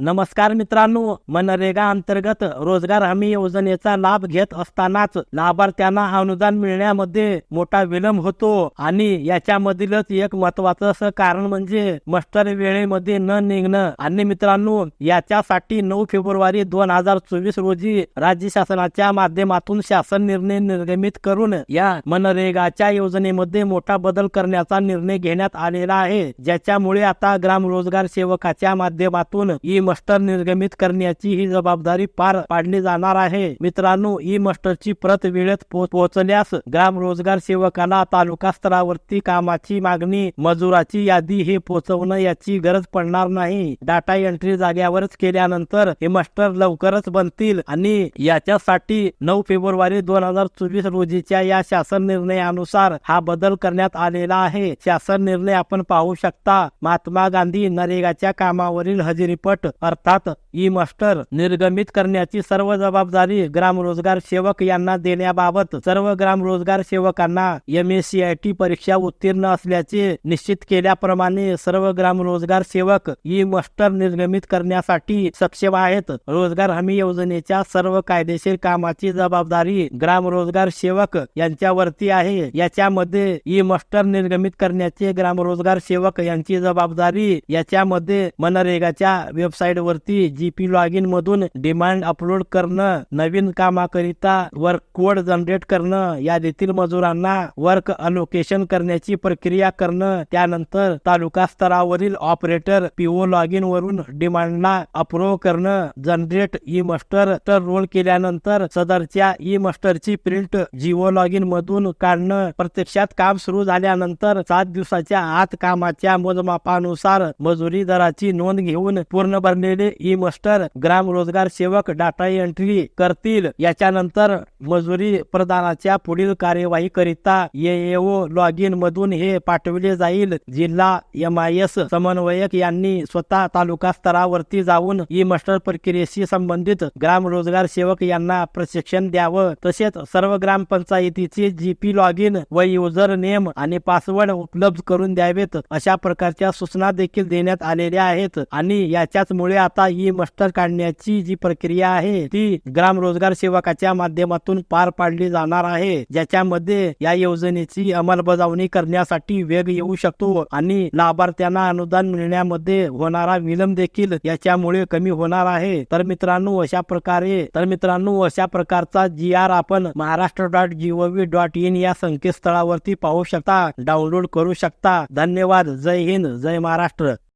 नमस्कार मित्रांनो मनरेगा अंतर्गत रोजगार हमी योजनेचा लाभ घेत असतानाच लाभार्थ्यांना अनुदान मिळण्यामध्ये मोठा विलंब होतो आणि याच्यामधीलच एक महत्वाचं असं कारण म्हणजे मस्टर वेळेमध्ये न निघणं. आणि मित्रांनो याच्यासाठी नऊ फेब्रुवारी दोन हजार चोवीस रोजी राज्य शासनाच्या माध्यमातून शासन निर्णय निर्गमित करून या मनरेगाच्या योजनेमध्ये मोठा बदल करण्याचा निर्णय घेण्यात आलेला आहे. ज्याच्यामुळे आता ग्राम रोजगार सेवकाच्या माध्यमातून ई मस्टर निर्गमित करण्याची ही जबाबदारी पार पाडली जाणार आहे. मित्रांनो ई मस्टरची प्रत वेळेत पोहोचल्यास ग्राम रोजगार सेवकाला तालुका स्तरावरती कामाची मागणी मजुराची यादी हे पोहोचवणं याची गरज पडणार नाही. डाटा एंट्री जाग्यावरच केल्यानंतर हे मास्टर लवकरच बनतील आणि याच्यासाठी नऊ फेब्रुवारी दोन हजार चोवीस रोजीच्या या शासन निर्णयानुसार हा बदल करण्यात आलेला आहे. शासन निर्णय आपण पाहू शकता. महात्मा गांधी नरेगाच्या कामावरील हजेरीपट अर्थात ई मास्टर निर्गमित करण्याची सर्व जबाबदारी ग्राम रोजगार सेवक यांना देण्याबाबत सर्व ग्राम रोजगार सेवकांना M S C I T परीक्षा उत्तीर्ण असल्याचे निश्चित केल्याप्रमाणे सर्व ग्राम रोजगार सेवक ई मास्टर निर्गमित करण्यासाठी सक्षम आहेत. रोजगार हमी योजनेच्या सर्व कायदेशीर कामाची जबाबदारी ग्राम रोजगार सेवक यांच्यावरती आहे. याच्यामध्ये ई मास्टर निर्गमित करण्याचे ग्राम रोजगार सेवक यांची जबाबदारी याच्यामध्ये मनरेगाच्या वेबसाईट वरती जीपी लॉग इन मधून डिमांड अपलोड करणं नवीन कामाकरिता वर्क कोड जनरेट करणं यादीतील मजुरांना वर्क अलोकेशन करण्याची प्रक्रिया करणं त्यानंतर तालुका स्तरावरील ऑपरेटर पीओ लॉग इन वरून डिमांडला अप्रूव्ह करणं जनरेट ई मास्टर तर रोल केल्यानंतर सदरच्या ई मास्टरची प्रिंट जिओ लॉग इन मधून काढणं प्रत्यक्षात काम सुरू झाल्यानंतर सात दिवसाच्या आत कामाच्या मोजमापानुसार मजुरी दराची नोंद घेऊन पूर्ण भरलेले ई मास्टर ग्राम रोजगार सेवक डाटा एंट्री करतील. याच्यानंतर मजुरी प्रदानाच्या पुढील कार्यवाही करिता एओ लॉग इन मधून हे पाठविले जाईल. जिल्हा एम आय एस समन्वयक यांनी स्वतः तालुका स्तरावरती जाऊन ई मास्टर प्रक्रियेशी संबंधित ग्राम रोजगार सेवक यांना प्रशिक्षण द्यावं. तसेच सर्व ग्रामपंचायतीचे जीपी लॉग इन व युजर नेम आणि पासवर्ड उपलब्ध करून द्यावेत अशा प्रकारच्या सूचना देखील देण्यात आलेल्या आहेत. आणि याच्याच त्यामुळे आता ई मास्टर काढण्याची जी प्रक्रिया आहे ती ग्राम रोजगार सेवकाच्या माध्यमातून पार पाडली जाणार आहे. ज्याच्यामध्ये या योजनेची अंमलबजावणी करण्यासाठी वेग येऊ शकतो आणि लाभार्थ्यांना अनुदान मिळण्यामध्ये होणारा विलंब देखील याच्यामुळे कमी होणार आहे. तर मित्रांनो अशा प्रकारे तर मित्रांनो अशा प्रकारचा जी आर आपण Maharashtra dot gov dot in या संकेतस्थळावरती पाहू शकता डाउनलोड करू शकता. धन्यवाद. जय हिंद. जय महाराष्ट्र.